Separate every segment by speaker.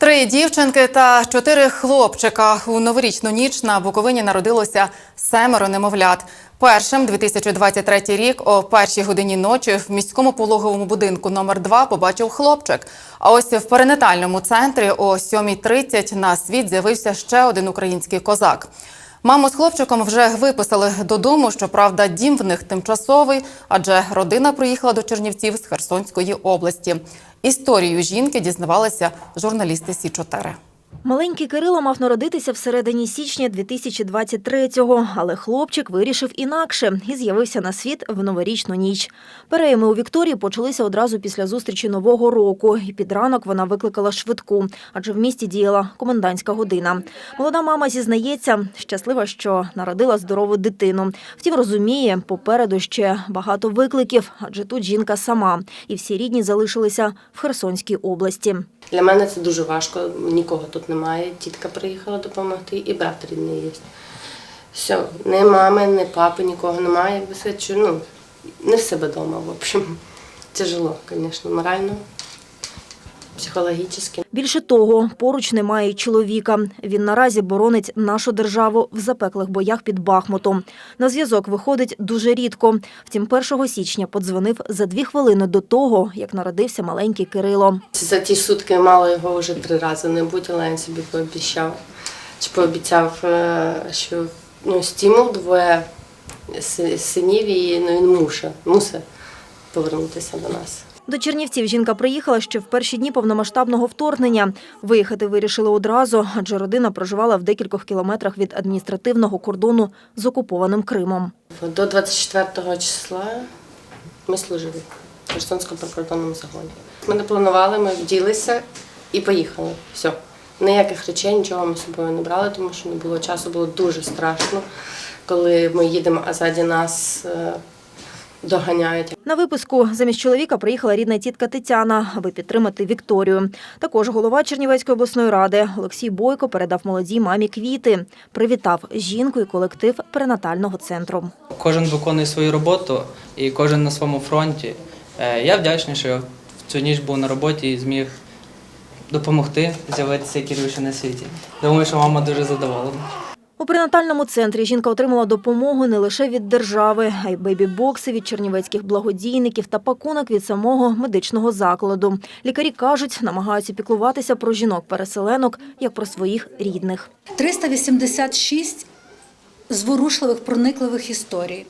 Speaker 1: Три дівчинки та чотири хлопчика. У новорічну ніч на Буковині народилося семеро немовлят. Першим 2023 рік о першій годині ночі в міському пологовому будинку номер 2 побачив хлопчик. А ось в перинатальному центрі о 7.30 на світ з'явився ще один український козак. Маму з хлопчиком вже виписали додому. Щоправда, дім в них тимчасовий, адже родина приїхала до Чернівців з Херсонської області. Історію жінки дізнавалися журналісти Сі 4
Speaker 2: Маленький Кирило мав народитися всередині січня 2023-го, але хлопчик вирішив інакше і з'явився на світ в новорічну ніч. Перейми у Вікторії почалися одразу після зустрічі нового року, і під ранок вона викликала швидку, адже в місті діяла комендантська година. Молода мама зізнається, щаслива, що народила здорову дитину. Втім, розуміє, попереду ще багато викликів, адже тут жінка сама, і всі рідні залишилися в Херсонській області.
Speaker 3: Для мене це дуже важко, нікого тут немає. Тітка приїхала допомогти, і брат рідний є. Все, ні мами, ні папи, нікого немає. Якби все, чу- ну, не в себе вдома, в общем. Тяжело, звісно, морально, психологічно.
Speaker 2: Більше того, поруч немає чоловіка. Він наразі боронить нашу державу в запеклих боях під Бахмутом. На зв'язок виходить дуже рідко. Втім, 1 січня подзвонив за дві хвилини до того, як народився маленький Кирило.
Speaker 3: За ті сутки мало його вже три рази не бути, але він собі пообіцяв. Чи пообіцяв, е, що ну, стимул двоє синів і ну, він муше, мусить повернутися до нас.
Speaker 2: До Чернівців жінка приїхала ще в перші дні повномасштабного вторгнення. Виїхати вирішили одразу, адже родина проживала в декількох кілометрах від адміністративного кордону з окупованим Кримом.
Speaker 3: До 24 числа ми служили в Херсонському прикордонному загоні. Ми не планували, ми вділися і поїхали. Все. Ніяких речей, нічого ми з собою не брали, тому що не було часу, було дуже страшно, коли ми їдемо, а ззаді нас е, доганяють.
Speaker 2: На виписку замість чоловіка приїхала рідна тітка Тетяна, аби підтримати Вікторію. Також голова Чернівецької обласної ради Олексій Бойко передав молодій мамі квіти. Привітав жінку і колектив перинатального центру.
Speaker 4: Кожен виконує свою роботу і кожен на своєму фронті. Е, Я вдячний, що я в цю ніч був на роботі і зміг допомогти з'явитися Кирюші на світі. Думаю, що мама дуже задоволена.
Speaker 2: У перинатальному центрі жінка отримала допомогу не лише від держави, а й бейбі-бокси від чернівецьких благодійників та пакунок від самого медичного закладу. Лікарі кажуть, намагаються піклуватися про жінок-переселенок як про своїх рідних.
Speaker 5: 386 зворушливих, проникливих історій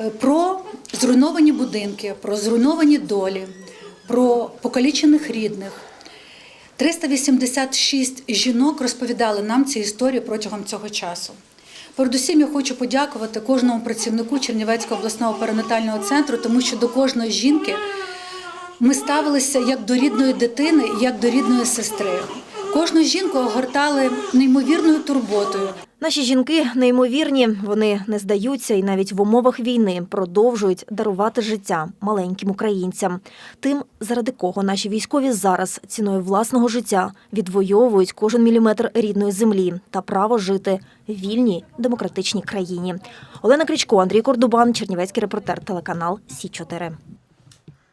Speaker 5: Е, про зруйновані будинки, про зруйновані долі, про покалічених рідних. 386 жінок розповідали нам ці історії протягом цього часу. Передусім, я хочу подякувати кожному працівнику Чернівецького обласного перинатального центру, тому що до кожної жінки ми ставилися як до рідної дитини, як до рідної сестри. Кожну жінку огортали неймовірною турботою.
Speaker 2: Наші жінки неймовірні, вони не здаються і навіть в умовах війни продовжують дарувати життя маленьким українцям. Тим, заради кого наші військові зараз ціною власного життя відвоюють кожен міліметр рідної землі та право жити в вільній демократичній країні. Олена Крічко, Андрій Кордубан, Чернівецький репортер, телеканал Сі 4